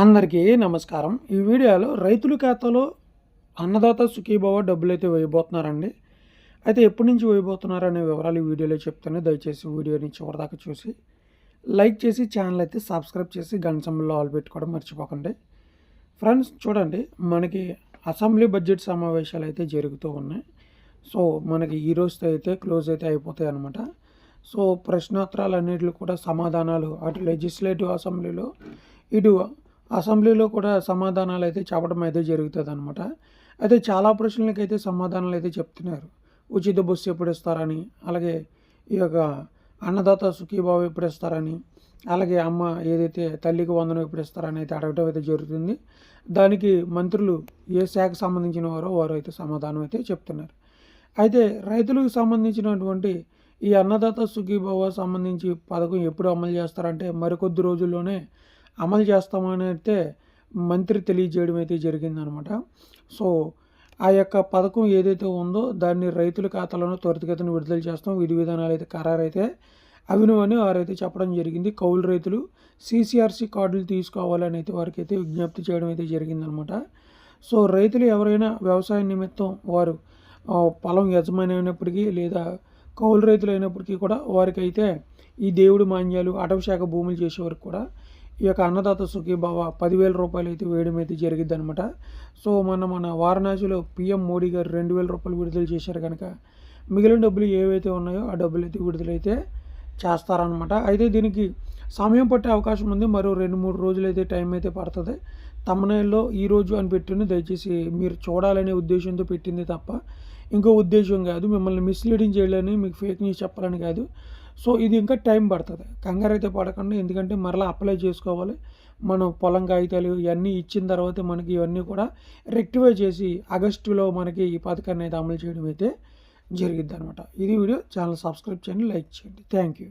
అందరికీ నమస్కారం. ఈ వీడియోలో రైతుల ఖాతాలో అన్నదాత సుఖీభావ డబ్బులు అయితే వేయబోతున్నారండి. అయితే ఎప్పటి నుంచి వేయబోతున్నారు అనే వివరాలు ఈ వీడియోలో చెప్తాను. దయచేసి వీడియోని చివరిదాకా చూసి లైక్ చేసి ఛానల్ అయితే సబ్స్క్రైబ్ చేసి గంట సంబంధంలో ఆల్ పెట్టుకోవడం మర్చిపోకండి. ఫ్రెండ్స్ చూడండి మనకి అసెంబ్లీ బడ్జెట్ సమావేశాలు అయితే జరుగుతూ ఉన్నాయి. సో మనకి ఈ రోజుతో అయితే క్లోజ్ అయితే అయిపోతాయి అన్నమాట. సో ప్రశ్నోత్తరాలు అన్నిటిలో కూడా సమాధానాలు అటు లెజిస్లేటివ్ అసెంబ్లీలో ఇటు అసెంబ్లీలో కూడా సమాధానాలు అయితే చెప్పడం అయితే జరుగుతుంది అనమాట అయితే చాలా ప్రశ్నలకు అయితే సమాధానాలు అయితే చెప్తున్నారు. ఉచిత బస్సు ఎప్పుడు ఇస్తారని అలాగే ఈ యొక్క అన్నదాత సుఖీబాబు ఎప్పుడు ఇస్తారని అలాగే అమ్మ ఏదైతే తల్లికి వందనం ఎప్పుడు ఇస్తారని అయితే అడగటం అయితే జరుగుతుంది. దానికి మంత్రులు ఏ శాఖకు సంబంధించిన వారో వారు అయితే సమాధానం అయితే చెప్తున్నారు. అయితే రైతులకు సంబంధించినటువంటి ఈ అన్నదాత సుఖీభావ సంబంధించి పథకం ఎప్పుడు అమలు చేస్తారంటే మరికొద్ది రోజుల్లోనే అమలు చేస్తామని అయితే మంత్రి తెలియజేయడం అయితే జరిగిందనమాట. సో ఆ యొక్క పథకం ఏదైతే ఉందో దాన్ని రైతుల ఖాతాలను త్వరితగతిన విడుదల చేస్తాం. విధి విధానాలు అయితే ఖరారైతే అవినవని వారైతే చెప్పడం జరిగింది. కౌలు రైతులు సీసీఆర్సీ కార్డులు తీసుకోవాలని అయితే వారికి అయితే విజ్ఞప్తి చేయడం అయితే జరిగిందనమాట. సో రైతులు ఎవరైనా వ్యవసాయ నిమిత్తం వారు పొలం యజమాని అయినప్పటికీ లేదా కౌలు రైతులు అయినప్పటికీ కూడా వారికైతే ఈ దేవుడి మాన్యాలు అటవశాఖ భూములు చేసే వరకు కూడా ఈ యొక్క అన్నదాత సుఖీభావ పదివేల రూపాయలు అయితే వేయడం అయితే జరిగింది అనమాట సో మన మన వారణాసిలో పిఎం మోడీ గారు రెండు వేల రూపాయలు విడుదల చేశారు కనుక మిగిలిన డబ్బులు ఏవైతే ఉన్నాయో ఆ డబ్బులు అయితే విడుదలైతే చేస్తారనమాట అయితే దీనికి సమయం పట్టే అవకాశం ఉంది. మరో రెండు మూడు రోజులు అయితే టైం అయితే పడుతుంది. తమ్మనేల్లో ఈ రోజు అని పెట్టింది. దయచేసి మీరు చూడాలనే ఉద్దేశంతో పెట్టింది తప్ప ఇంకో ఉద్దేశం కాదు. మిమ్మల్ని మిస్లీడింగ్ చేయాలని మీకు ఫేక్ న్యూస్ చెప్పాలని కాదు. సో ఇది ఇంకా టైం పడుతుంది. కంగారు అయితే పడకండి. ఎందుకంటే మరలా అప్లై చేసుకోవాలి. మనం పొలం కాగితాలు ఇవన్నీ ఇచ్చిన తర్వాత మనకి ఇవన్నీ కూడా రెక్టిఫై చేసి ఆగస్టులో మనకి ఈ పథకాన్ని అయితే అమలు చేయడం అయితే జరిగిద్ది అనమాట ఇది వీడియో. ఛానల్ సబ్స్క్రైబ్ చేయండి. లైక్ చేయండి. Thank you.